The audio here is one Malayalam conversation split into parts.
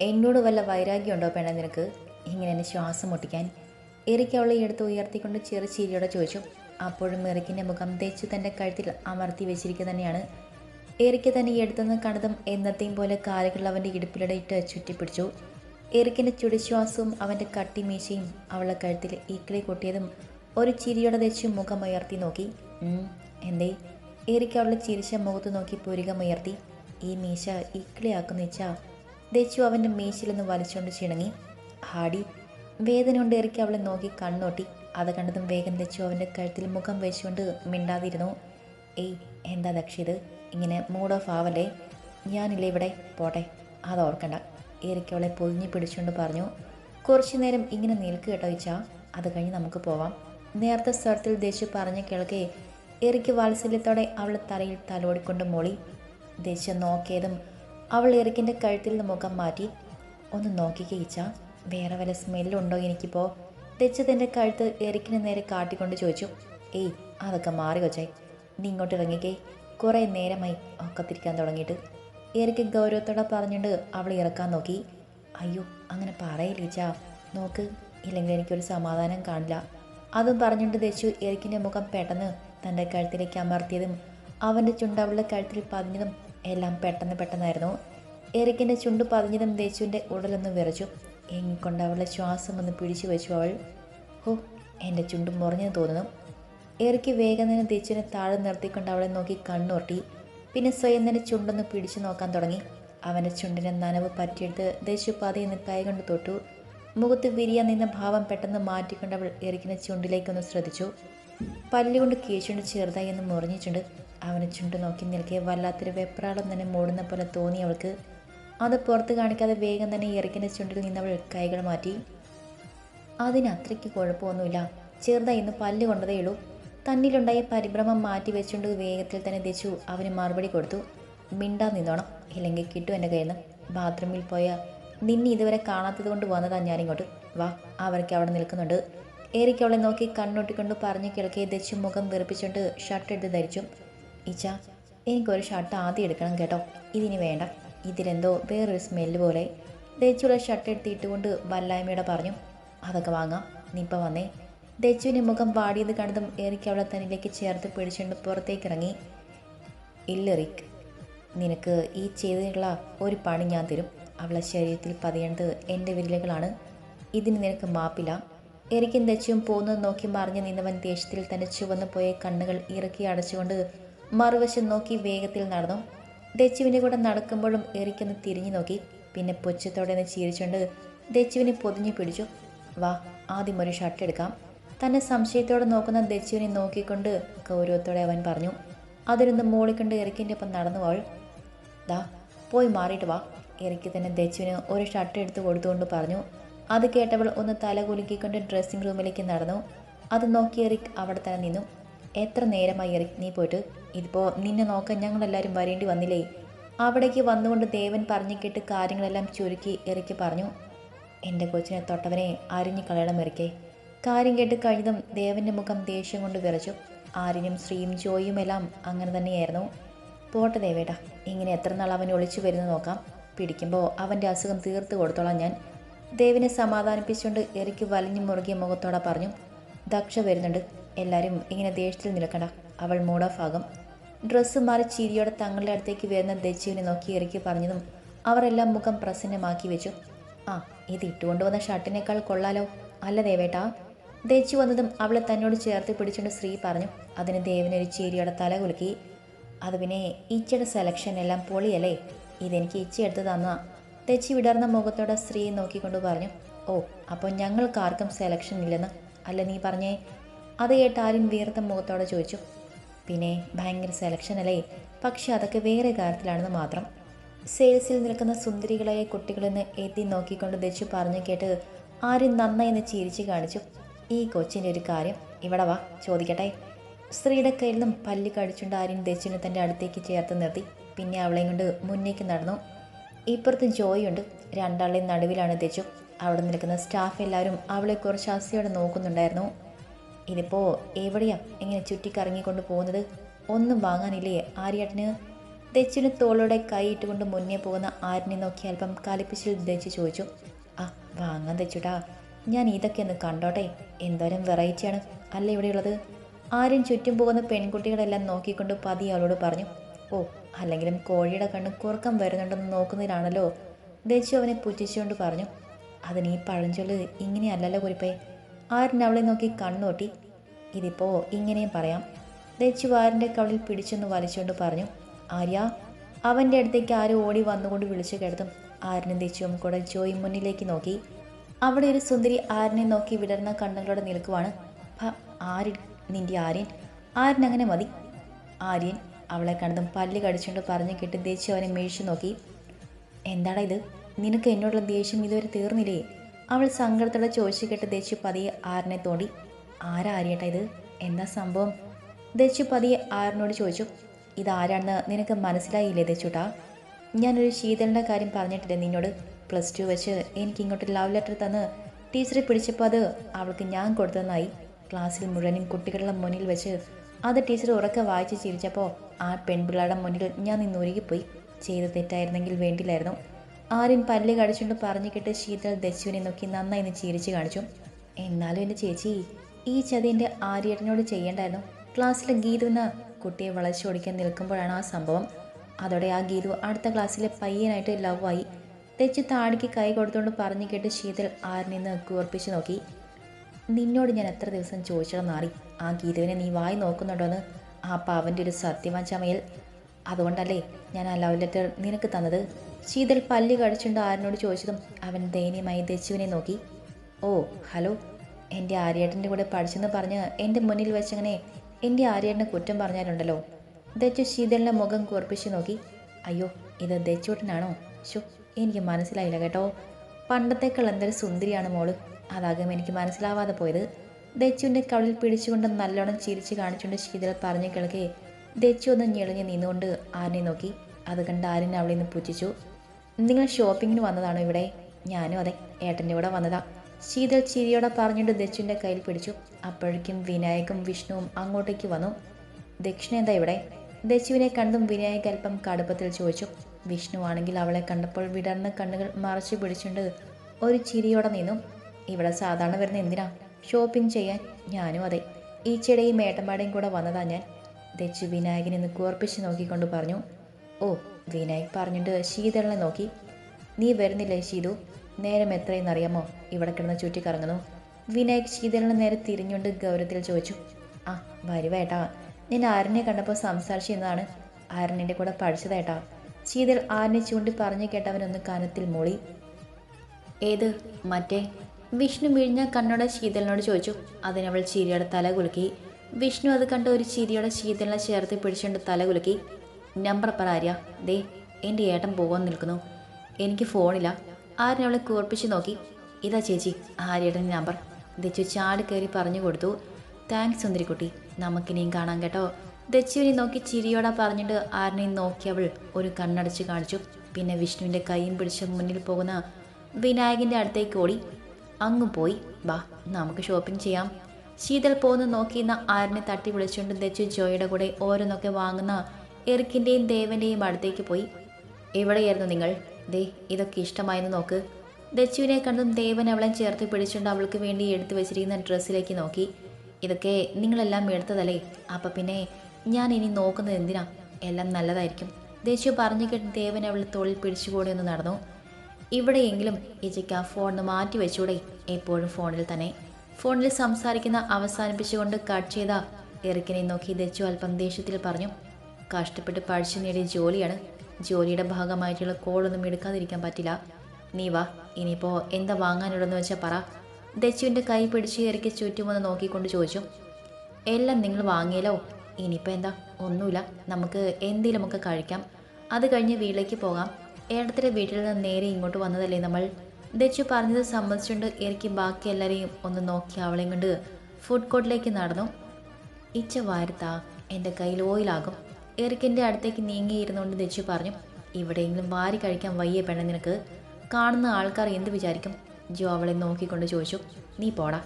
എന്നോട് വല്ല വൈരാഗ്യമുണ്ടോ പെണ്ണ നിനക്ക്? ഇങ്ങനെ എന്നെ ശ്വാസം മുട്ടിക്കാൻ. എറിക്ക് അവളെ എടുത്ത് ഉയർത്തിക്കൊണ്ട് ചെറു ചീരിയോടെ ചോദിച്ചു. അപ്പോഴും എറിക്കിന്റെ മുഖം തേച്ചു തന്റെ കഴുത്തിൽ അമർത്തി വെച്ചിരിക്കുക തന്നെയാണ്. എറിക്ക് തന്നെ എടുത്തുനിന്ന് കണ്ടതും എന്നത്തെയും പോലെ കാലുകൾ അവന്റെ ഇടുപ്പിലൂടെ ഇട്ട് ചുറ്റിപ്പിടിച്ചു. എറിക്കിന്റെ ചുടിശ്വാസവും അവന്റെ കട്ടിമീശയും അവളെ കഴുത്തിൽ ഈക്കിളി കൊട്ടിയതും ഒരു ചിരിയോടെ തേച്ച് മുഖം ഉയർത്തി നോക്കി. എന്തേ? എറിക്ക് അവളുടെ ചിരിച്ച മുഖത്ത് നോക്കി പുരികമുയർത്തി ഈ മീശ ഈക്കിളിയാക്കുന്ന ഇച്ഛ. ദച്ചു അവന്റെ മീശയിൽ വലിച്ചുകൊണ്ട് ചിണങ്ങി. ഹാടി വേദന കൊണ്ട് ഇറക്കി അവളെ നോക്കി കണ്ണോട്ടി. അത് കണ്ടതും വേഗം ദച്ചു അവന്റെ കഴുത്തിൽ മുഖം വെച്ചുകൊണ്ട് മിണ്ടാതിരുന്നു. ഏയ് എന്താ ദക്ഷിത് ഇങ്ങനെ മൂഡ് ഓഫ് ആവല്ലേ? ഞാനില്ല ഇവിടെ? പോട്ടെ അത് ഓർക്കണ്ട എറിക്ക് അവളെ പൊതിഞ്ഞു പിടിച്ചുകൊണ്ട് പറഞ്ഞു. കുറച്ചു നേരം ഇങ്ങനെ നിൽക്കുക കേട്ടോ ഇച്ചാ അത് കഴിഞ്ഞ് നമുക്ക് പോവാം നേരത്തെ സ്വരത്തിൽ ദേശു പറഞ്ഞ കേൾക്കെ എറിക്ക് വാത്സല്യത്തോടെ അവളെ തലയിൽ തലോടിക്കൊണ്ട് മോളി. ദേശ നോക്കിയതും അവൾ എറിക്കിന്റെ കഴുത്തിൽ നിന്ന് മുഖം മാറ്റി ഒന്ന് നോക്കി ഇച്ച വേറെ വല്ല സ്മെല്ലുണ്ടോ എനിക്കിപ്പോൾ തെച്ചതിന്റെ കഴുത്ത് എറിക്കിന് നേരെ കാട്ടിക്കൊണ്ട് ചോദിച്ചു ഏയ് അതൊക്കെ മാറി കൊച്ചേ നീ ഇങ്ങോട്ട് ഇറങ്ങിക്കേ. കുറേ നേരമായി ഒക്കത്തിരിക്കാൻ തുടങ്ങിയിട്ട്. എറിക്ക് ഗൗരവത്തോടെ പറഞ്ഞുകൊണ്ട് അവൾ ഇറക്കാൻ നോക്കി. അയ്യോ അങ്ങനെ പറയില്ലീച്ച നോക്ക് ഇല്ലെങ്കിൽ എനിക്കൊരു സമാധാനം കാണില്ല. അതും പറഞ്ഞുകൊണ്ട് ദേശു എറിക്കിന്റെ മുഖം പെട്ടെന്ന് തന്റെ കഴുത്തിലേക്ക് അമർത്തിയതും അവന്റെ ചുണ്ട് അവളുടെ കഴുത്തിൽ പതിഞ്ഞതും എല്ലാം പെട്ടെന്ന് പെട്ടെന്നായിരുന്നു. എറിക്കിന്റെ ചുണ്ട് പതിഞ്ഞതും ദേശുവിന്റെ ഉടലൊന്ന് വിറച്ചു. എങ്ങിക്കൊണ്ട് അവളുടെ ശ്വാസം ഒന്ന് പിടിച്ചു വെച്ചു അവൾ. ഹോ എന്റെ ചുണ്ട് മുറിഞ്ഞെന്ന് തോന്നുന്നു. എറിക്ക് വേഗം തന്നെ ദേശുവിനെ താഴെ നിർത്തിക്കൊണ്ട് അവളെ നോക്കി കണ്ണുർട്ടി പിന്നെ സ്വയം തന്നെ ചുണ്ടൊന്ന് പിടിച്ചു നോക്കാൻ തുടങ്ങി. അവന്റെ ചുണ്ടിനെ നനവ് പറ്റിയെടുത്ത് ദേശു പതിയെന്ന് കൈകൊണ്ട് തൊട്ടു. മുഖത്ത് വിരിയാൻ നിന്ന ഭാവം പെട്ടെന്ന് മാറ്റിക്കൊണ്ട് അവൾ എറിക്കിന്റെ ചുണ്ടിലേക്കൊന്ന് ശ്രദ്ധിച്ചു. പല്ലുകൊണ്ട് കീഴ്ച്ചുണ്ട് ചെറുതായി എന്ന് മുറിഞ്ഞിട്ടുണ്ട്. അവനെ ചുണ്ട് നോക്കി നിൽക്കെ വല്ലാത്തൊരു വെപ്രാളം തന്നെ മൂടുന്ന പോലെ തോന്നി അവൾക്ക്. അത് പുറത്ത് കാണിക്കാതെ വേഗം തന്നെ ഇറക്കിന്റെ ചുണ്ടിൽ നിന്ന് അവൾ കൈകൾ മാറ്റി. അതിനത്രയ്ക്ക് കുഴപ്പമൊന്നുമില്ല. ചെറുതായി ഇന്ന് പല്ല് കൊണ്ടതേ ഉള്ളൂ. തന്നിലുണ്ടായ പരിഭ്രമം മാറ്റി വെച്ചുകൊണ്ട് വേഗത്തിൽ തന്നെ തെച്ചു അവന് മറുപടി കൊടുത്തു. മിണ്ടാ നിന്നോണം. ഇല്ലെങ്കിൽ കിട്ടും എന്റെ കയ്യിൽ നിന്ന്. ബാത്റൂമിൽ പോയ. നിന്നെ ഇതുവരെ കാണാത്തത് കൊണ്ട് വന്നതാ ഞാനിങ്ങോട്ട്. വാ അവർക്ക് അവിടെ നിൽക്കുന്നുണ്ട്. ഏറിക്ക് അവളെ നോക്കി കണ്ണൊട്ടിക്കൊണ്ട് പറഞ്ഞു കിടക്കി ദച്ചു മുഖം വെറുപ്പിച്ചുകൊണ്ട് ഷർട്ട് എടുത്ത് ധരിച്ചു. ഇച്ച എനിക്കൊരു ഷർട്ട് ആദ്യം എടുക്കണം കേട്ടോ. ഇതിനി വേണ്ട. ഇതിലെന്തോ വേറൊരു സ്മെല്ല് പോലെ. ദച്ചുള്ള ഷർട്ട് എടുത്തിട്ടുകൊണ്ട് വല്ലായ്മയുടെ പറഞ്ഞു അതൊക്കെ വാങ്ങാം. നീ ഇപ്പം വന്നേ. ദച്ചുവിന്റെ മുഖം വാടിയത് കണ്ടതും ഏറിക്ക് അവളെ തന്നിലേക്ക് ചേർത്ത് പിടിച്ചുകൊണ്ട് പുറത്തേക്ക് ഇറങ്ങി ഇല്ല റിക്ക് നിനക്ക് ഈ ചെയ്തിട്ടുള്ള ഒരു പണി ഞാൻ തരും. അവളെ ശരീരത്തിൽ പതിയേണ്ടത് എന്റെ വിരലുകളാണ്. ഇതിന് നിനക്ക് മാപ്പില്ല. എറിക്കും ദച്ചും പോകുന്നത് നോക്കി മറിഞ്ഞു നിന്നവൻ ദേഷ്യത്തിൽ തന്റെ ചുവന്നു പോയ കണ്ണുകൾ ഇറക്കി അടച്ചുകൊണ്ട് മറുവശം നോക്കി വേഗത്തിൽ നടന്നു. ദച്ചുവിന്റെ കൂടെ നടക്കുമ്പോഴും എറിക്കൊന്ന് തിരിഞ്ഞു നോക്കി. പിന്നെ പുച്ഛത്തോടെ ഒന്ന് ചിരിച്ചുകൊണ്ട് ദച്ചുവിനെ പൊതിഞ്ഞു പിടിച്ചു. വാ ആദ്യം ഒരു ഷർട്ട് എടുക്കാം. തന്നെ സംശയത്തോടെ നോക്കുന്ന ദച്ചുവിനെ നോക്കിക്കൊണ്ട് ഗൗരവത്തോടെ അവൻ പറഞ്ഞു. അതിരുന്ന് മോളിക്കൊണ്ട് എറിക്കിന്റെ ഒപ്പം നടന്നു അവൾ. ദാ പോയി മാറിയിട്ട് വാ. എറിക്ക് തന്നെ ദച്ചുവിന് ഒരു ഷർട്ട് എടുത്ത് കൊടുത്തുകൊണ്ട് പറഞ്ഞു. അത് കേട്ടവൾ ഒന്ന് തല കുലുക്കിക്കൊണ്ട് ഡ്രസ്സിംഗ് റൂമിലേക്ക് നടന്നു. അത് നോക്കി എറിക് അവിടെ തന്നെ നിന്നു. എത്ര നേരമായി എറിക് നീ പോയിട്ട്? ഇതിപ്പോൾ നിന്നെ നോക്കാൻ ഞങ്ങളെല്ലാവരും വരേണ്ടി വന്നില്ലേ? അവിടേക്ക് വന്നുകൊണ്ട് ദേവൻ പറഞ്ഞു കേട്ട് കാര്യങ്ങളെല്ലാം ചുരുക്കി എറിക്ക് പറഞ്ഞു. എന്റെ കൊച്ചിനെ തൊട്ടവനെ അരിഞ്ഞു കളയണം എറിക്കേ കാര്യം കേട്ട് കഴിഞ്ഞതും ദേവന്റെ മുഖം ദേഷ്യം കൊണ്ട് വിറച്ചു. ആരിനും ശ്രീയും ജോയും എല്ലാം അങ്ങനെ തന്നെയായിരുന്നു. പോട്ടെ ദേവേട്ട ഇങ്ങനെ എത്ര നാൾ അവൻ ഒളിച്ചു വരുന്നു നോക്കാം. പിടിക്കുമ്പോൾ അവന്റെ അസുഖം തീർത്ത് കൊടുത്തോളാം ഞാൻ. ദേവിനെ സമാധാനിപ്പിച്ചുകൊണ്ട് എറിക്ക് വലിഞ്ഞു മുറുകിയ മുഖത്തോടെ പറഞ്ഞു ദക്ഷ വരുന്നുണ്ട്. എല്ലാവരും ഇങ്ങനെ ദേഷ്യത്തിൽ നിൽക്കണ്ട. അവൾ മൂഡ് ഓഫ് ആകും. ഡ്രസ്സ് മാറി ചിരിയോടെ തങ്ങളുടെ അടുത്തേക്ക് വരുന്ന ദച്ചുവിനെ നോക്കി എറിക്ക് പറഞ്ഞതും അവരെല്ലാം മുഖം പ്രസന്നമാക്കി വെച്ചു. ആ ഇത് ഇട്ടുകൊണ്ടുവന്ന ഷർട്ടിനേക്കാൾ കൊള്ളാലോ. അല്ല ദേവേട്ടാ. ദച്ചു വന്നതും അവളെ തന്നോട് ചേർത്ത് പിടിച്ചുകൊണ്ട് ശ്രീ പറഞ്ഞു അതിന് ദേവിനൊരു ചിരിയോടെ തല കുലുക്കി. അത് പിന്നെ ഇച്ചയുടെ സെലക്ഷൻ എല്ലാം പൊളിയല്ലേ. ഇതെനിക്ക് ഇച്ച എടുത്ത് തന്ന. തെച്ചി വിടർന്ന മുഖത്തോടെ സ്ത്രീയെ നോക്കിക്കൊണ്ട് പറഞ്ഞു ഓ അപ്പോൾ ഞങ്ങൾക്കാർക്കും സെലക്ഷൻ ഇല്ലെന്ന്? അല്ല നീ പറഞ്ഞേ? അത് കേട്ട് ആര്യൻ വീർത്ത മുഖത്തോടെ ചോദിച്ചു പിന്നെ ഭയങ്കര സെലക്ഷൻ അല്ലേ? പക്ഷെ അതൊക്കെ വേറെ കാര്യത്തിലാണെന്ന് മാത്രം. സെയിൽസിൽ നിൽക്കുന്ന സുന്ദരികളായ കുട്ടികളെന്ന് എത്തി നോക്കിക്കൊണ്ട് ദച്ചു പറഞ്ഞു കേട്ട് ആര്യൻ നന്നായി എന്ന് ചിരിച്ചു കാണിച്ചു ഈ കൊച്ചിന്റെ ഒരു കാര്യം ഇവിടെ വാ ചോദിക്കട്ടെ? സ്ത്രീയുടെ കയ്യിൽ നിന്നും പല്ലി കടിച്ചുകൊണ്ട് ആര്യൻ ദച്ചുവിനെ തന്റെ അടുത്തേക്ക് ചേർത്ത് നിർത്തി പിന്നെ അവളെയും കൊണ്ട് മുന്നേക്ക് നടന്നു. ഇപ്പുറത്ത് ജോയുണ്ട്. രണ്ടാളുടെയും നടുവിലാണ് തെച്ചു. അവിടെ നിൽക്കുന്ന സ്റ്റാഫ് എല്ലാവരും അവളെ കുറച്ച് ആശയോടെ നോക്കുന്നുണ്ടായിരുന്നു. ഇതിപ്പോൾ എവിടെയാ ഇങ്ങനെ ചുറ്റിക്കറങ്ങിക്കൊണ്ട് പോകുന്നത്? ഒന്നും വാങ്ങാനില്ലേ ആര്യാട്ടിന്? തെച്ചിന് തോളോടെ കൈയിട്ടുകൊണ്ട് മുന്നേ പോകുന്ന ആരിനെ നോക്കി അല്പം കലിപ്പിച്ചിൽ ദച്ചു ചോദിച്ചു. ആ വാങ്ങാൻ തെച്ചുട്ടാ. ഞാൻ ഇതൊക്കെ ഒന്ന് കണ്ടോട്ടെ. എന്തോരം വെറൈറ്റിയാണ് അല്ല ഇവിടെയുള്ളത്? ആരും ചുറ്റും പോകുന്ന പെൺകുട്ടികളെല്ലാം നോക്കിക്കൊണ്ട് പതി അവളോട് പറഞ്ഞു. ഓ അല്ലെങ്കിലും കോഴിയുടെ കണ്ണ് കുറുക്കം വരുന്നുണ്ടെന്ന് നോക്കുന്നതിനാണല്ലോ ദേശു അവനെ പുച്ഛിച്ചുകൊണ്ട് പറഞ്ഞു അതിന് ഈ പഴഞ്ചൊല്ല് ഇങ്ങനെയല്ലല്ലോ കുരിപ്പേ. ആരിൻ അവളെ നോക്കി കണ്ണോട്ടി ഇതിപ്പോ ഇങ്ങനെയും പറയാം. ദച്ചു ആരിന്റെ കവളിൽ പിടിച്ചൊന്ന് വലിച്ചുകൊണ്ട് പറഞ്ഞു ആര്യ അവന്റെ അടുത്തേക്ക് ആരും ഓടി വന്നുകൊണ്ട് വിളിച്ചു കിടത്തും ആരിനും ദച്ചുവും കൂടെ ജോയി മുന്നിലേക്ക് നോക്കി. അവിടെ ഒരു സുന്ദരി ആരിനെ നോക്കി വിടർന്ന കണ്ണുകളോടെ നിൽക്കുവാണ്. ആര് നിന്റെ ആര്യൻ? ആര്യനങ്ങനെ മതി. ആര്യൻ അവളെ കണ്ടതും പല്ല് കടിച്ചുകൊണ്ട് പറഞ്ഞു കേട്ട് ദേശി അവനെ മേഴിച്ചു നോക്കി. എന്താടാ ഇത്? നിനക്ക് എന്നോടുള്ള ദേഷ്യം ഇതുവരെ തീർന്നില്ലേ? അവൾ സങ്കടത്തോടെ ചോദിച്ചു കേട്ട് ദേശി പതിയെ ആറിനെ തോണ്ടി. ആരാ ഇത്? എന്താ സംഭവം? ദേശി പതിയെ ആറിനോട് ചോദിച്ചു. ഇതാരാണെന്ന് നിനക്ക് മനസ്സിലായില്ലേ ദേശുട്ടാ ഞാനൊരു ശീതളിന്റെ കാര്യം പറഞ്ഞിട്ടില്ല നിന്നോട്? പ്ലസ് ടു വെച്ച് എനിക്ക് ഇങ്ങോട്ട് ലവ് ലെറ്റർ തന്ന് ടീച്ചറെ പിടിച്ചപ്പോൾ അത് അവൾക്ക് ഞാൻ കൊടുത്തതെന്നായി. ക്ലാസ്സിൽ മുഴുവനും കുട്ടികളുടെ മുന്നിൽ വെച്ച് അത് ടീച്ചർ ഉറക്കെ വായിച്ച് ചിരിച്ചപ്പോൾ ആ പെൺപിള്ളയുടെ മുന്നിൽ ഞാൻ നിന്ന് ഉരുകിപ്പോയി. ചെയ്ത് തെറ്റായിരുന്നെങ്കിൽ വേണ്ടില്ലായിരുന്നു. ആരും പല്ല് കടിച്ചുകൊണ്ട് പറഞ്ഞു കേട്ട് ശീതൾ ദശുവിനെ നോക്കി നന്നായി ഒന്ന് ചിരിച്ചു കാണിച്ചു. എന്നാലും എന്റെ ചേച്ചി ഈ ചതി എന്റെ ആര്യേട്ടനോട് ചെയ്യേണ്ടായിരുന്നു. ക്ലാസ്സിലെ ഗീതുവിന് കുട്ടിയെ വളച്ചു ഓടിക്കാൻ നിൽക്കുമ്പോഴാണ് ആ സംഭവം. അതോടെ ആ ഗീതു അടുത്ത ക്ലാസ്സിലെ പയ്യനായിട്ട് ലവ് ആയി. തെച്ചു താടിക്ക് കൈ കൊടുത്തുകൊണ്ട് പറഞ്ഞു കേട്ട് ശീതൾ ആരിൽ നിന്ന് കൂർപ്പിച്ചു നോക്കി. നിന്നോട് ഞാൻ എത്ര ദിവസം ചോദിച്ചത് മാറി ആ ഗീതുവിനെ നീ വായി നോക്കുന്നുണ്ടോന്ന്? ആ പാവന്റെ ഒരു സത്യവാഞ്ചമയൽ അതുകൊണ്ടല്ലേ ഞാൻ ആ ലവ് ലെറ്റർ നിനക്ക് തന്നത്? ശീതൽ പല്ല് കടിച്ചുകൊണ്ട് ആരനോട് ചോദിച്ചതും അവൻ ദയനീയമായി ദച്ചുവിനെ നോക്കി. Oh hello. എന്റെ ആര്യേട്ടന്റെ കൂടെ പഠിച്ചെന്ന് പറഞ്ഞ് എന്റെ മുന്നിൽ വെച്ചങ്ങനെ എന്റെ ആര്യേട്ടനെ കുറ്റം പറഞ്ഞാലുണ്ടല്ലോ. ദച്ചു ശീതലിന്റെ മുഖം കുറപ്പിച്ച് നോക്കി. അയ്യോ ഇത് ദച്ചൂട്ടനാണോ? ശോ എനിക്ക് മനസ്സിലായില്ല കേട്ടോ. പണ്ടത്തേക്കാൾ എന്തൊരു സുന്ദരിയാണ് മോൾ. അതാകും എനിക്ക് മനസ്സിലാവാതെ പോയത്. ദച്ചുവിന്റെ കവളിൽ പിടിച്ചുകൊണ്ട് നല്ലോണം ചിരിച്ച് കാണിച്ചുകൊണ്ട് ശീതൾ പറഞ്ഞു കേൾക്കെ ദച്ചു ഒന്ന് ഞെളിഞ്ഞ് നിന്നുകൊണ്ട് ആരനെ നോക്കി. അത് കണ്ട് ആര്യൻ അവളിൽ നിന്ന് പുച്ഛിച്ചു. നിങ്ങൾ ഷോപ്പിങ്ങിന് വന്നതാണോ ഇവിടെ? ഞാനും അതെ ഏട്ടന്റെ കൂടെ വന്നതാ. ശീതൽ ചിരിയോടെ പറഞ്ഞുകൊണ്ട് ദച്ചുവിന്റെ കയ്യിൽ പിടിച്ചു. അപ്പോഴേക്കും വിനായകും വിഷ്ണുവും അങ്ങോട്ടേക്ക് വന്നു. ദക്ഷിണ എന്താ ഇവിടെ? ദച്ചുവിനെ കണ്ടും വിനായക് അല്പം കടുപ്പത്തിൽ ചോദിച്ചു. വിഷ്ണു ആണെങ്കിൽ അവളെ കണ്ടപ്പോൾ വിടർന്ന കണ്ണുകൾ മറച്ചു പിടിച്ചുകൊണ്ട് ഒരു ചിരിയോടെ നിന്നു. ഇവിടെ സാധാരണ വരുന്ന എന്തിനാ? ഷോപ്പിംഗ് ചെയ്യാൻ ഞാനും അതെ. ഈച്ചയുടെയും മേട്ടമ്പാടെയും കൂടെ വന്നതാ ഞാൻ. ദച്ചു വിനായകനെ ഒന്ന് കൂർപ്പിച്ച് നോക്കിക്കൊണ്ട് പറഞ്ഞു. ഓ വിനായക് പറഞ്ഞിട്ട് ശീതളിനെ നോക്കി. നീ വരുന്നില്ലേ ശീതു? നേരം എത്രയെന്ന് അറിയാമോ? ഇവിടെ കിടന്ന് ചുറ്റിക്കറങ്ങുന്നു. വിനായക് ശീതളനെ നേരെ തിരിഞ്ഞുകൊണ്ട് ഗൗരവത്തിൽ ചോദിച്ചു. ആ വരുവേട്ടാ ഞാൻ ആരനെ കണ്ടപ്പോൾ സംസാരിച്ചിരുന്നതാണ് ആരനിന്റെ കൂടെ പഠിച്ചതേട്ടാ ശീതൾ ആരനെ ചൂണ്ടി പറഞ്ഞു കേട്ടവനൊന്ന് കനത്തിൽ മൂളി. ഏത്? മറ്റേ? വിഷ്ണു വിഴിഞ്ഞ കണ്ണോടെ ശീതലിനോട് ചോദിച്ചു. അതിനവൾ ചിരിയുടെ തല കുലുക്കി. വിഷ്ണു അത് കണ്ട് ഒരു ചിരിയുടെ ശീതലിനെ ചേർത്ത് പിടിച്ചുകൊണ്ട് തല കുലുക്കി. നമ്പർ പറ ആര്യ. ദേ എന്റെ ഏട്ടൻ പോകാൻ നിൽക്കുന്നു. എനിക്ക് ഫോണില്ല. ആര്യൻ അവളെ കൂർപ്പിച്ച് നോക്കി. ഇതാ ചേച്ചി ആര്യയുടെ നമ്പർ. ദച്ചു ചാടി കയറി പറഞ്ഞു കൊടുത്തു. താങ്ക്സ് സുന്ദരിക്കുട്ടി. നമുക്കിനിയും കാണാം കേട്ടോ. ദച്ചുവിനെ നോക്കി ചിരിയോടെ പറഞ്ഞിട്ട് ആരനെയും നോക്കി അവൾ ഒരു കണ്ണടച്ച് കാണിച്ചു. പിന്നെ വിഷ്ണുവിന്റെ കൈയും പിടിച്ച് മുന്നിൽ പോകുന്ന വിനായകന്റെ അടുത്തേക്ക് ഓടി. അങ്ങ് പോയി. വാ നമുക്ക് ഷോപ്പിംഗ് ചെയ്യാം. ശീതൽ പോന്ന് നോക്കിയെന്ന ആരനെ തട്ടി വിളിച്ചുകൊണ്ട് ദച്ചു ജോയുടെ കൂടെ ഓരോന്നൊക്കെ വാങ്ങുന്ന എറിക്കിന്റെയും ദേവന്റെയും അടുത്തേക്ക് പോയി. എവിടെയായിരുന്നു നിങ്ങൾ? ദേ ഇതൊക്കെ ഇഷ്ടമായെന്ന് നോക്ക്. ദച്ചുവിനെ കണ്ടും ദേവൻ അവളെ ചേർത്ത് പിടിച്ചുകൊണ്ട് അവൾക്ക് വേണ്ടി എടുത്തു വെച്ചിരിക്കുന്ന ഡ്രസ്സിലേക്ക് നോക്കി. ഇതൊക്കെ നിങ്ങളെല്ലാം എടുത്തതല്ലേ? അപ്പം പിന്നെ ഞാൻ ഇനി നോക്കുന്നത് എന്തിനാ? എല്ലാം നല്ലതായിരിക്കും. ദേശു പറഞ്ഞു കേട്ട് ദേവൻ അവൾ തോളിൽ പിടിച്ചുകൂടി ഒന്ന് നടന്നു. ഇവിടെയെങ്കിലും ഇജയ്ക്ക് ആ ഫോൺ മാറ്റി വെച്ചൂടെ? എപ്പോഴും ഫോണിൽ തന്നെ. ഫോണിൽ സംസാരിക്കുന്ന അവസാനിപ്പിച്ചുകൊണ്ട് കട്ട് ചെയ്ത എറിക്കിനെ നോക്കി ദച്ചു അല്പം ദേഷ്യത്തിൽ പറഞ്ഞു കഷ്ടപ്പെട്ട് പഠിച്ചു നേടിയ ജോലിയാണ്. ജോലിയുടെ ഭാഗമായിട്ടുള്ള കോളൊന്നും എടുക്കാതിരിക്കാൻ പറ്റില്ല. നീ വാ ഇനിയിപ്പോൾ എന്താ വാങ്ങാനുള്ളതെന്ന് വെച്ചാൽ പറ. ദച്ചുവിന്റെ കൈ പിടിച്ച് ഇറക്കി ചുറ്റുമൊന്ന് നോക്കിക്കൊണ്ട് ചോദിച്ചു എല്ലാം നിങ്ങൾ വാങ്ങിയല്ലോ? ഇനിയിപ്പോൾ എന്താ? ഒന്നുമില്ല. നമുക്ക് എന്തെങ്കിലുമൊക്കെ കഴിക്കാം. അത് കഴിഞ്ഞ് വീട്ടിലേക്ക് പോകാം. ഏടത്തിന്റെ വീട്ടിൽ നിന്ന് നേരെ ഇങ്ങോട്ട് വന്നതല്ലേ നമ്മൾ? ദച്ചു പറഞ്ഞത് സമ്മതിച്ചുകൊണ്ട് എനിക്ക് ബാക്കി എല്ലാവരെയും ഒന്ന് നോക്കി അവളെയും കൊണ്ട് ഫുഡ് കോർട്ടിലേക്ക് നടന്നു. ഇച്ച വാരത്താ എന്റെ കയ്യിൽ ഓയിലാകും എറിക്കിന്റെ അടുത്തേക്ക് നീങ്ങിയിരുന്നുകൊണ്ട് ദച്ചു പറഞ്ഞു ഇവിടെയെങ്കിലും വാരി കഴിക്കാൻ വയ്യ പെണ്ണ നിനക്ക്. കാണുന്ന ആൾക്കാർ എന്ത് വിചാരിക്കും? ജോ അവളെ നോക്കിക്കൊണ്ട് ചോദിച്ചു നീ പോടാ.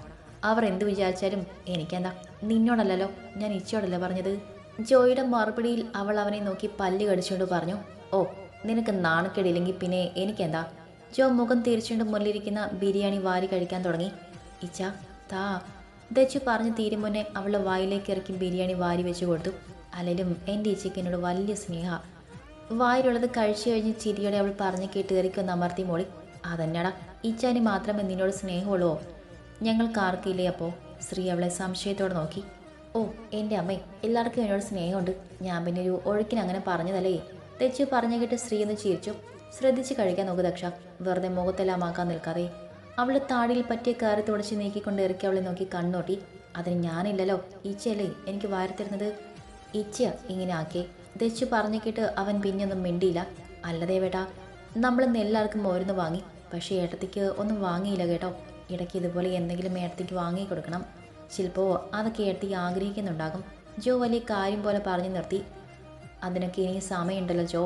അവർ എന്ത് വിചാരിച്ചാലും എനിക്കെന്താ? നിന്നോടല്ലല്ലോ. ഞാൻ ഇച്ചയോടല്ലേ പറഞ്ഞത്? ജോയുടെ മറുപടിയിൽ അവൾ അവനെ നോക്കി പല്ല് കടിച്ചുകൊണ്ട് പറഞ്ഞു ഓ നിനക്ക് നാണക്കേടില്ലെങ്കിൽ പിന്നെ എനിക്കെന്താ? ജോ മുഖം തിരിച്ചുകൊണ്ട് മുന്നിലിരിക്കുന്ന ബിരിയാണി വാരി കഴിക്കാൻ തുടങ്ങി. ഇച്ച താ. ദച്ചു പറഞ്ഞു തീരും മുന്നേ അവളുടെ വായിലേക്ക് ഇറക്കി ബിരിയാണി വാരി വെച്ചു കൊടുത്തു. അല്ലെങ്കിലും എന്റെ ഇച്ചയ്ക്ക് എന്നോട് വലിയ സ്നേഹ. വായിലുള്ളത് കഴിച്ചു കഴിഞ്ഞ് ചിരിയോടെ അവൾ പറഞ്ഞു കേട്ട് കയറിക്കൊന്ന് അമർത്തി മോളി. അതന്നെടാ ഇച്ചാനി മാത്രമേ നിന്നോട് സ്നേഹമുള്ളൂ. ഞങ്ങൾക്ക് ആർക്കില്ലേ അപ്പോൾ ശ്രീ അവളെ സംശയത്തോടെ നോക്കി. ഓ എന്റെ അമ്മേ എല്ലാവർക്കും എന്നോട് സ്നേഹമുണ്ട്. ഞാൻ പിന്നെ ഒരു ഒഴുക്കിനങ്ങനെ പറഞ്ഞതല്ലേ? തെച്ചു പറഞ്ഞു കേട്ട് ശ്രീ എന്ന് ചിരിച്ചു. ശ്രദ്ധിച്ച് കഴിക്കാൻ നോക്ക് ദക്ഷ. വെറുതെ മുഖത്തെല്ലാം ആക്കാൻ നിൽക്കാതെ. അവളുടെ താടിയിൽ പറ്റിയ കയറി തുടച്ച് നീക്കിക്കൊണ്ട് ഇറക്കി അവളെ നോക്കി കണ്ണോട്ടി. അതിന് ഞാനില്ലല്ലോ. ഈച്ചയല്ലേ എനിക്ക് വാരിത്തരുന്നത്? ഈച്ച ഇങ്ങനെ ആക്കി. ദച്ചു പറഞ്ഞു കേട്ട് അവൻ പിന്നെയൊന്നും മിണ്ടിയില്ല. അല്ലതേ വേട്ടാ നമ്മളിന്ന് എല്ലാവർക്കും ഓരോന്ന് വാങ്ങി. പക്ഷേ ഏട്ടത്തിക്ക് ഒന്നും വാങ്ങിയില്ല കേട്ടോ. ഇടയ്ക്ക് ഇതുപോലെ എന്തെങ്കിലും ഏട്ടത്തിക്ക് വാങ്ങി കൊടുക്കണം. ചിലപ്പോൾ അതൊക്കെ ഏട്ടത്തേക്ക് ആഗ്രഹിക്കുന്നുണ്ടാകും. ജോ വലിയ കാര്യം പോലെ പറഞ്ഞു നിർത്തി. അതിനൊക്കെ ഇനി സമയമുണ്ടല്ലോ ജോ.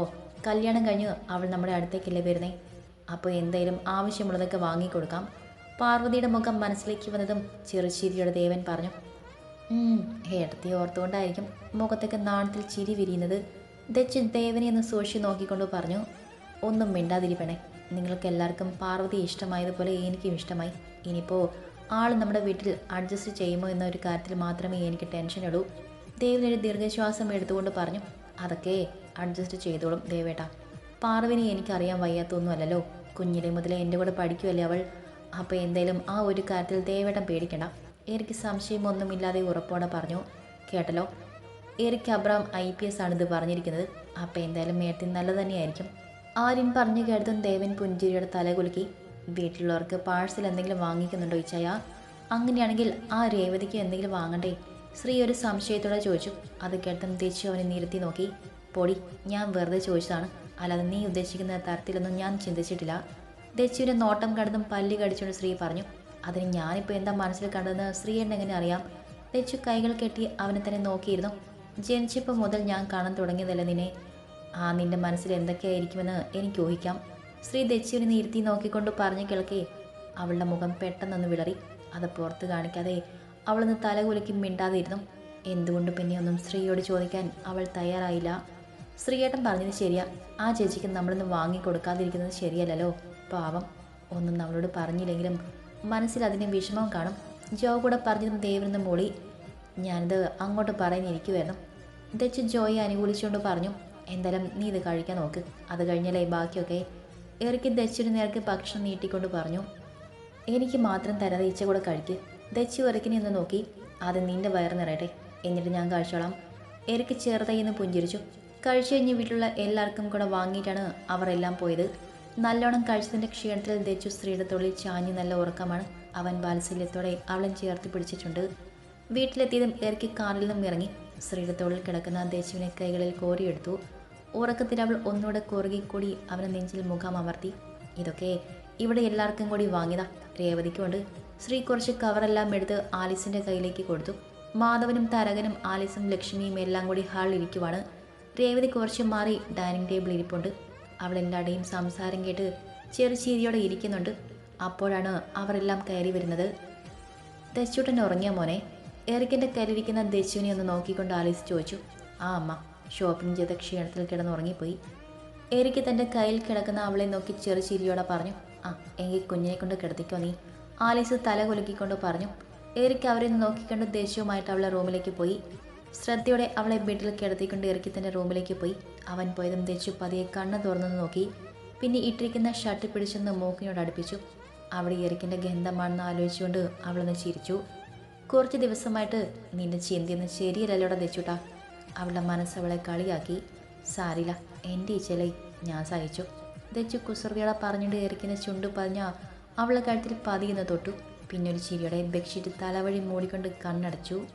കല്യാണം കഴിഞ്ഞ് അവൾ നമ്മുടെ അടുത്തേക്കല്ലേ വരുന്നേ? അപ്പോൾ എന്തെങ്കിലും ആവശ്യമുള്ളതൊക്കെ വാങ്ങിക്കൊടുക്കാം. പാർവതിയുടെ മുഖം മനസ്സിലേക്ക് വന്നതും ചെറുചിരിയുടെ ദേവൻ പറഞ്ഞു ഉം, ഏട്ടത്തി ഓർത്തുകൊണ്ടായിരിക്കും മുഖത്തൊക്കെ നാണത്തിൽ ചിരി വിരിയുന്നത്. ദച്ച് ദേവനെ ഒന്ന് സൂക്ഷിച്ച് നോക്കിക്കൊണ്ട് പറഞ്ഞു ഒന്നും മിണ്ടാതിരിപ്പണേ. നിങ്ങൾക്ക് എല്ലാവർക്കും പാർവതി ഇഷ്ടമായതുപോലെ എനിക്കും ഇഷ്ടമായി. ഇനിയിപ്പോൾ ആൾ നമ്മുടെ വീട്ടിൽ അഡ്ജസ്റ്റ് ചെയ്യുമോ എന്ന ഒരു കാര്യത്തിൽ മാത്രമേ എനിക്ക് ടെൻഷൻ ഉള്ളൂ ദേവനൊരു ദീർഘശ്വാസം എടുത്തുകൊണ്ട് പറഞ്ഞു അതൊക്കെ അഡ്ജസ്റ്റ് ചെയ്തോളും ദേവേട്ട. പാർവിനെ എനിക്കറിയാൻ വയ്യാത്തൊന്നുമല്ലല്ലോ. കുഞ്ഞിലെ മുതലേ എന്റെ കൂടെ പഠിക്കുമല്ലേ അവൾ? അപ്പോൾ എന്തായാലും ആ ഒരു കാര്യത്തിൽ ദേവേട്ടം പേടിക്കണ്ട. എനിക്ക് സംശയമൊന്നുമില്ലാതെ ഉറപ്പോടെ പറഞ്ഞു കേട്ടല്ലോ Eric Abram I P S ആണിത് പറഞ്ഞിരിക്കുന്നത്. അപ്പോൾ എന്തായാലും മേടത്തിൽ നല്ലത് തന്നെയായിരിക്കും. ആര്യൻ പറഞ്ഞു കേട്ടതും ദേവൻ പുഞ്ചിരിയുടെ തല കുലുക്കി. വീട്ടിലുള്ളവർക്ക് പാഴ്സൽ എന്തെങ്കിലും വാങ്ങിക്കുന്നുണ്ടോ ചോദിച്ചയാ അങ്ങനെയാണെങ്കിൽ ആ രേവതിക്ക് എന്തെങ്കിലും വാങ്ങണ്ടേ? ശ്രീ ഒരു സംശയത്തോടെ ചോദിച്ചു. അത് കേട്ടതും തിരിച്ചു അവനെ നിരത്തി നോക്കി. പൊടി ഞാൻ വെറുതെ ചോദിച്ചതാണ്. അല്ലാതെ നീ ഉദ്ദേശിക്കുന്ന തരത്തിലൊന്നും ഞാൻ ചിന്തിച്ചിട്ടില്ല. ദച്ചുവിന്റെ നോട്ടം കടന്നും പല്ലി കടിച്ചുകൊണ്ട് ശ്രീ പറഞ്ഞു. അതിന് ഞാനിപ്പോൾ എന്താ മനസ്സിൽ കണ്ടതെന്ന് എന്നെ എങ്ങനെ അറിയാം? ദച്ചു കൈകൾ കെട്ടി അവനെ തന്നെ നോക്കിയിരുന്നു. ജനിച്ചപ്പോൾ മുതൽ ഞാൻ കാണാൻ തുടങ്ങിയതല്ല നിന്നെ? ആ നിന്റെ മനസ്സിൽ എന്തൊക്കെയായിരിക്കുമെന്ന് എനിക്ക് ഊഹിക്കാം. ശ്രീ ദച്ചുവിനെ നീർത്തി നോക്കിക്കൊണ്ട് പറഞ്ഞു കേൾക്കേ. അവളുടെ മുഖം പെട്ടെന്നൊന്ന് വിളറി. അത് പുറത്ത് കാണിക്കാതെ അവളൊന്ന് തലകുലുക്കി മിണ്ടാതിരുന്നു. എന്തുകൊണ്ട് എന്തുകൊണ്ട് പിന്നെയൊന്നും സ്ത്രീയോട് ചോദിക്കാൻ അവൾ തയ്യാറായില്ല? ശ്രീയേട്ടൻ പറഞ്ഞത് ശരിയാ. ആ ചേച്ചിക്ക് നമ്മളൊന്നും വാങ്ങിക്കൊടുക്കാതിരിക്കുന്നത് ശരിയല്ലല്ലോ. പാവം. ഒന്നും നമ്മളോട് പറഞ്ഞില്ലെങ്കിലും മനസ്സിൽ അതിന്റെ വിഷമം കാണും. ജോ കൂടെ പറഞ്ഞതും ദേവനെന്ന് മൂളി. ഞാനിത് അങ്ങോട്ട് പറയുന്നിരിക്കുമായിരുന്നു ദച്ച് ജോയെ അനുകൂലിച്ചുകൊണ്ട് പറഞ്ഞു എന്തായാലും നീ ഇത് കഴിക്കാൻ നോക്ക്. അത് കഴിഞ്ഞാലേ ബാക്കിയൊക്കെ. ഇറക്കി ദച്ചിന് നേർക്ക് ഭക്ഷണം നീട്ടിക്കൊണ്ട് പറഞ്ഞു എനിക്ക് മാത്രം തരാതെ ഇച്ച കൂടെ കഴിക്ക്. ദച്ചു ഇറക്കിനെ ഒന്ന് നോക്കി. ആദ്യം നിന്റെ വയറ് നിറയട്ടെ. എന്നിട്ട് ഞാൻ കഴിച്ചോളാം. ചെറുതായി എന്ന് പുഞ്ചിരിച്ചു. കഴിച്ചു കഴിഞ്ഞ് വീട്ടിലുള്ള എല്ലാവർക്കും കൂടെ വാങ്ങിയിട്ടാണ് അവർ എല്ലാം പോയത്. നല്ലോണം കഴിച്ചതിന്റെ ക്ഷീണത്തിൽ ദച്ചു സ്ത്രീയുടെ തൊള്ളിൽ ചാഞ്ഞ് നല്ല ഉറക്കമാണ്. അവൻ വാത്സല്യത്തോടെ അവളെ ചേർത്ത് പിടിച്ചിട്ടുണ്ട്. വീട്ടിലെത്തിയതും എറിക്ക് കാറിൽ നിന്നും ഇറങ്ങി. സ്ത്രീയുടെ തൊഴിൽ കിടക്കുന്ന ദേശുവിനെ കൈകളിൽ കോരിയെടുത്തു. ഉറക്കത്തിൽ അവൾ ഒന്നുകൂടെ കുറുകിക്കൂടി അവനെ നെഞ്ചിൽ മുഖം അമർത്തി. ഇതൊക്കെ ഇവിടെ എല്ലാവർക്കും കൂടി വാങ്ങിയതാ. രേവതിക്കുണ്ട് ശ്രീ കുറച്ച് കവറെല്ലാം എടുത്ത് ആലിസിന്റെ കയ്യിലേക്ക് കൊടുത്തു. മാധവനും തരകനും ആലിസും ലക്ഷ്മിയും എല്ലാം കൂടി ഹാളിൽ ഇരിക്കുവാണ്. രേവതി കുറച്ച് മാറി ഡൈനിങ് ടേബിൾ ഇരിപ്പുണ്ട്. അവൾ എല്ലാവരുടെയും സംസാരം കേട്ട് ചെറു ചീരിയോടെ ഇരിക്കുന്നുണ്ട്. അപ്പോഴാണ് അവരെല്ലാം കയറി വരുന്നത്. ദച്ചൂട്ടൻ ഉറങ്ങിയ മോനെ? എറിക്കിന്റെ കയ്യിലിരിക്കുന്ന ദച്ചുവിനെ ഒന്ന് നോക്കിക്കൊണ്ട് ആലീസ് ചോദിച്ചു. ആ അമ്മ ഷോപ്പിംഗ് ചെയ്ത ക്ഷീണത്തിൽ കിടന്നുറങ്ങിപ്പോയി എരിക്ക് തന്റെ കയ്യിൽ കിടക്കുന്ന അവളെ നോക്കി ചെറു ചിരിയോടെ പറഞ്ഞു. ആ എങ്കിൽ കുഞ്ഞിനെ കൊണ്ട് കിടത്തിക്കോ നീ. ആലീസ് തല കുലുക്കിക്കൊണ്ട് പറഞ്ഞു എറിക്ക് അവരെ നോക്കിക്കൊണ്ട് ദേഷ്യവുമായിട്ട് അവളെ റൂമിലേക്ക് പോയി. ശ്രദ്ധയോടെ അവളെ ബെഡിൽ കിടത്തിക്കൊണ്ട് എറിക്ക് തന്റെ റൂമിലേക്ക് പോയി. അവൻ പോയതും ദേച്ചു പതിയെ കണ്ണ് തുറന്നു നോക്കി. പിന്നെ ഇട്ടിരിക്കുന്ന ഷർട്ട് പിടിച്ചെന്ന് മൂക്കിനോട് അടുപ്പിച്ചു. അവിടെ എറിക്കിന്റെ ഗന്ധമാണെന്ന് ആലോചിച്ചുകൊണ്ട് അവളൊന്ന് ചിരിച്ചു. കുറച്ച് ദിവസമായിട്ട് നിന്റെ ചിന്തയൊന്നും ശരിയല്ലല്ലോടെ ദേശുട്ടാ അവളുടെ മനസ്സ് അവളെ കളിയാക്കി. സാരില്ല എന്റെ ഇച്ചലേ ഞാൻ സഹിച്ചു. ദച്ചു കുസൃതിയോടെ പറഞ്ഞിട്ട് എറിക്കിനെ ചുണ്ട് പതിഞ്ഞ അവളെ കഴുത്തിൽ പതിയുന്ന തൊട്ടു. പിന്നെ ഒരു ചിരിയോടെ ബെഡ്ഷീറ്റ് തലവഴി മൂടിക്കൊണ്ട് കണ്ണടച്ചു.